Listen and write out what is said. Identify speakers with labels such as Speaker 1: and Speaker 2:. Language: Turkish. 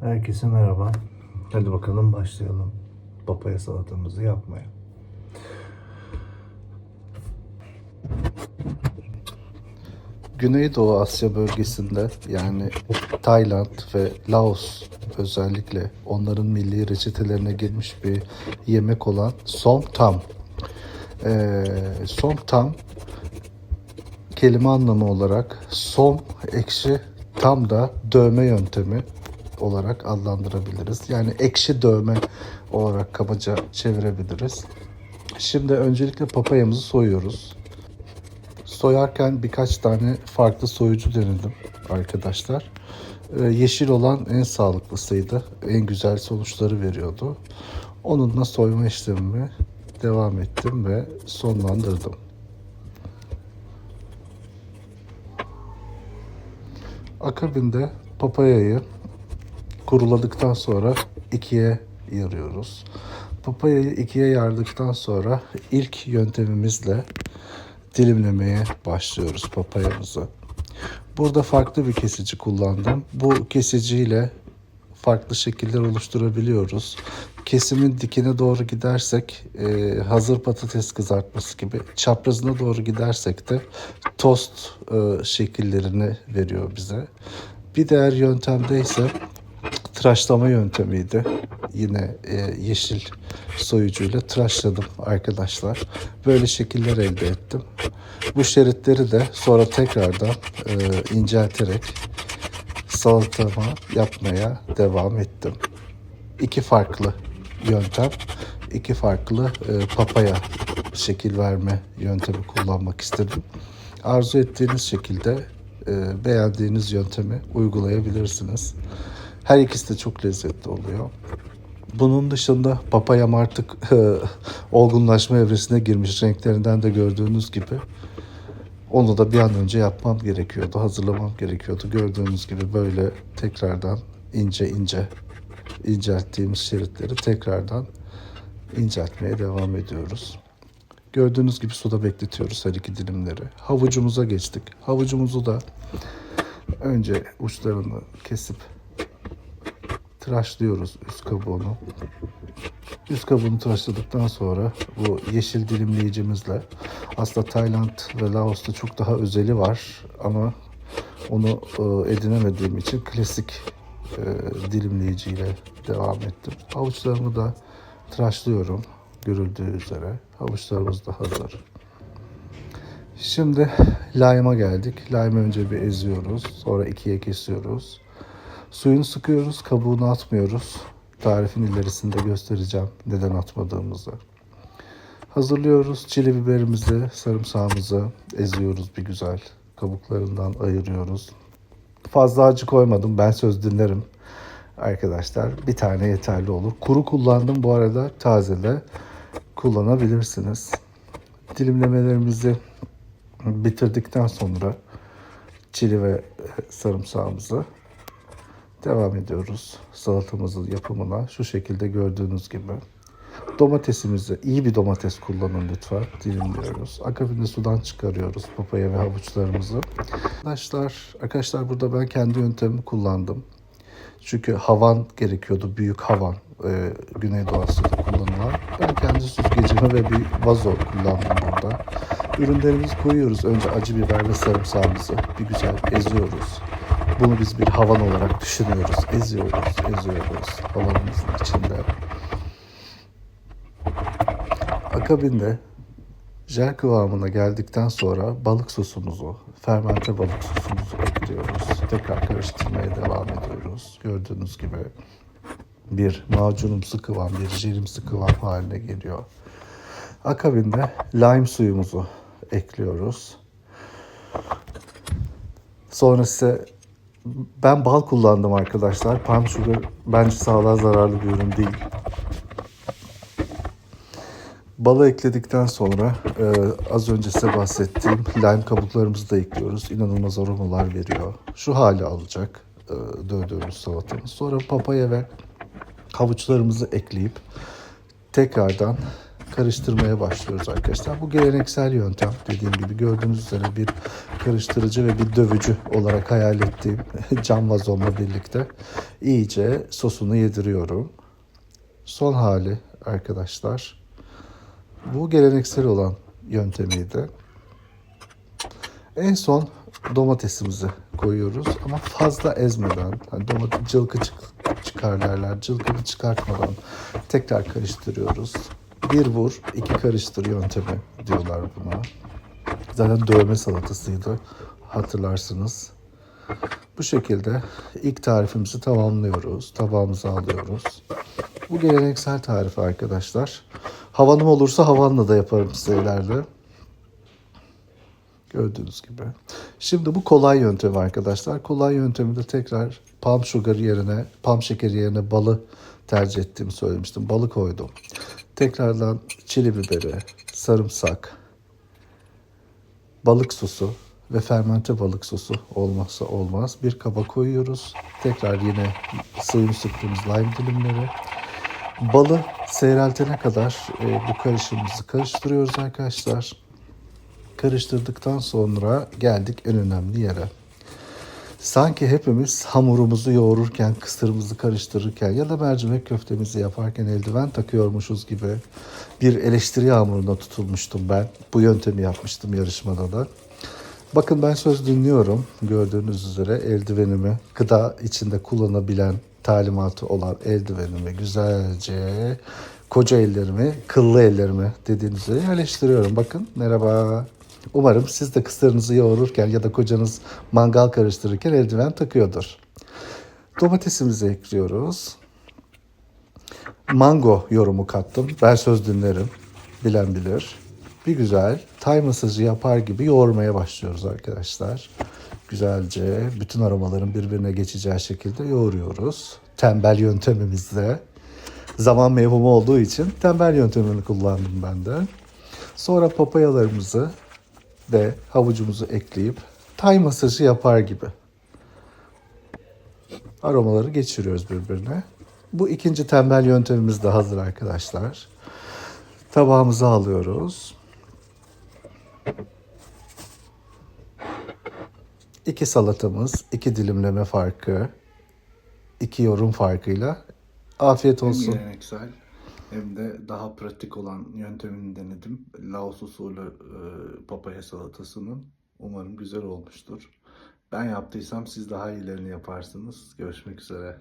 Speaker 1: Herkese merhaba. Hadi bakalım başlayalım papaya salatamızı yapmaya. Güneydoğu Asya bölgesinde yani Tayland ve Laos özellikle onların milli reçetelerine girmiş bir yemek olan som tam. Ee, som tam kelime anlamı olarak som ekşi tam da dövme yöntemi olarak adlandırabiliriz. Yani ekşi dövme olarak kabaca çevirebiliriz. Şimdi öncelikle papayamızı soyuyoruz. Soyarken birkaç tane farklı soyucu denedim arkadaşlar. Ee, yeşil olan en sağlıklısıydı. En güzel sonuçları veriyordu. Onunla soyma işlemimi devam ettim ve sonlandırdım. Akabinde papayayı kuruladıktan sonra ikiye yarıyoruz. Papayayı ikiye yardıktan sonra ilk yöntemimizle dilimlemeye başlıyoruz papayamızı. Burada farklı bir kesici kullandım. Bu kesiciyle farklı şekiller oluşturabiliyoruz. Kesimin dikine doğru gidersek e, hazır patates kızartması gibi, çaprazına doğru gidersek de tost e, şekillerini veriyor bize. Bir diğer yöntemde ise tıraşlama yöntemiydi. Yine e, yeşil soyucuyla tıraşladım arkadaşlar. Böyle şekiller elde ettim. Bu şeritleri de sonra tekrardan e, incelterek salatama yapmaya devam ettim. İki farklı yöntem, iki farklı e, papaya şekil verme yöntemi kullanmak istedim. Arzu ettiğiniz şekilde e, beğendiğiniz yöntemi uygulayabilirsiniz. Her ikisi de çok lezzetli oluyor. Bunun dışında papayam artık e, olgunlaşma evresine girmiş renklerinden de gördüğünüz gibi. Onu da bir an önce yapmam gerekiyordu, hazırlamam gerekiyordu. Gördüğünüz gibi böyle tekrardan ince ince incelttiğimiz şeritleri tekrardan inceltmeye devam ediyoruz. Gördüğünüz gibi suda bekletiyoruz her iki dilimleri. Havucumuza geçtik. Havucumuzu da önce uçlarını kesip tıraşlıyoruz üst kabuğunu. Üst kabuğunu tıraşladıktan sonra bu yeşil dilimleyicimizle aslında Tayland ve Laos'ta çok daha özeli var ama onu e, edinemediğim için klasik e, dilimleyiciyle devam ettim. Havuçlarımı da tıraşlıyorum görüldüğü üzere. Havuçlarımız da hazır. Şimdi lime'a geldik. Lime'ı önce bir eziyoruz. Sonra ikiye kesiyoruz. Suyunu sıkıyoruz, kabuğunu atmıyoruz. Tarifin ilerisinde göstereceğim neden atmadığımızı. Hazırlıyoruz. Çili biberimizi, sarımsağımızı eziyoruz bir güzel. Kabuklarından ayırıyoruz. Fazla acı koymadım. Ben söz dinlerim arkadaşlar. Bir tane yeterli olur. Kuru kullandım bu arada. Taze de kullanabilirsiniz. Dilimlemelerimizi bitirdikten sonra çili ve sarımsağımızı devam ediyoruz salatamızın yapımına. Şu şekilde gördüğünüz gibi. Domatesimizi iyi bir domates kullanın lütfen. Dilimliyoruz. Akabinde sudan çıkarıyoruz papaya ve havuçlarımızı. Arkadaşlar, arkadaşlar burada ben kendi yöntemimi kullandım. Çünkü havan gerekiyordu. Büyük havan. E, Güneydoğu Asya'da kullanılan. Ben kendi süzgecimi ve bir vazo kullandım burada. Ürünlerimizi koyuyoruz. Önce acı biber ve sarımsağımızı bir güzel eziyoruz. Bunu biz bir havan olarak düşünüyoruz. Eziyoruz, eziyoruz havanımızın içinde. Akabinde jel kıvamına geldikten sonra balık sosumuzu, fermente balık sosumuzu ekliyoruz. Tekrar karıştırmaya devam ediyoruz. Gördüğünüz gibi bir macunumsu kıvam, bir jelimsi kıvam haline geliyor. Akabinde lime suyumuzu ekliyoruz. Sonra ise ben bal kullandım arkadaşlar. Palm sugar bence sağlığa zararlı bir ürün değil. Balı ekledikten sonra e, az önce size bahsettiğim lime kabuklarımızı da ekliyoruz. İnanılmaz aromalar veriyor. Şu hali alacak e, dövdüğümüz salatamız. Sonra papaya ve havuçlarımızı ekleyip tekrardan karıştırmaya başlıyoruz arkadaşlar. Bu geleneksel yöntem dediğim gibi gördüğünüz üzere bir karıştırıcı ve bir dövücü olarak hayal ettiğim cam vazonla birlikte iyice sosunu yediriyorum. Son hali arkadaşlar. Bu geleneksel olan yöntemiydi. En son domatesimizi koyuyoruz ama fazla ezmeden, hani domates cılkı çık- çıkar cılkını çıkartmadan tekrar karıştırıyoruz. Bir vur, iki karıştır yöntemi diyorlar buna. Zaten dövme salatasıydı hatırlarsınız. Bu şekilde ilk tarifimizi tamamlıyoruz. Tabağımıza alıyoruz. Bu geleneksel tarif arkadaşlar. Havanım olursa havanla da yaparım size ileride. Gördüğünüz gibi. Şimdi bu kolay yöntemi arkadaşlar. Kolay yönteminde tekrar palm sugar yerine, palm şekeri yerine balı tercih ettiğimi söylemiştim. Balı koydum. Tekrardan çili biberi, sarımsak, balık sosu ve fermente balık sosu olmazsa olmaz. Bir kaba koyuyoruz. Tekrar yine suyunu sıktığımız lime dilimleri. Balı seyreltene kadar e, bu karışımımızı karıştırıyoruz arkadaşlar. Karıştırdıktan sonra geldik en önemli yere. Sanki hepimiz hamurumuzu yoğururken, kısırımızı karıştırırken ya da mercimek köftemizi yaparken eldiven takıyormuşuz gibi bir eleştiri yağmuruna tutulmuştum ben. Bu yöntemi yapmıştım yarışmada da. Bakın ben söz dinliyorum. Gördüğünüz üzere eldivenimi gıda içinde kullanabilen talimatı olan eldivenimi güzelce koca ellerimi, kıllı ellerimi dediğiniz üzere yerleştiriyorum. Bakın merhaba. Umarım siz de kısırınızı yoğururken ya da kocanız mangal karıştırırken eldiven takıyordur. Domatesimizi ekliyoruz. Mango yorumu kattım. Ben söz dinlerim. Bilen bilir. Bir güzel tay masajı yapar gibi yoğurmaya başlıyoruz arkadaşlar. Güzelce bütün aromaların birbirine geçeceği şekilde yoğuruyoruz. Tembel yöntemimizle. Zaman mevhumu olduğu için tembel yöntemini kullandım ben de. Sonra papayalarımızı ve havucumuzu ekleyip tay masajı yapar gibi aromaları geçiriyoruz birbirine. Bu ikinci tembel yöntemimiz de hazır arkadaşlar. Tabağımıza alıyoruz. İki salatamız, iki dilimleme farkı, iki yorum farkıyla afiyet olsun. Geleneksel hem de daha pratik olan yöntemini denedim. Laos usulü e, papaya salatasının. Umarım güzel olmuştur. Ben yaptıysam siz daha iyilerini yaparsınız. Görüşmek üzere.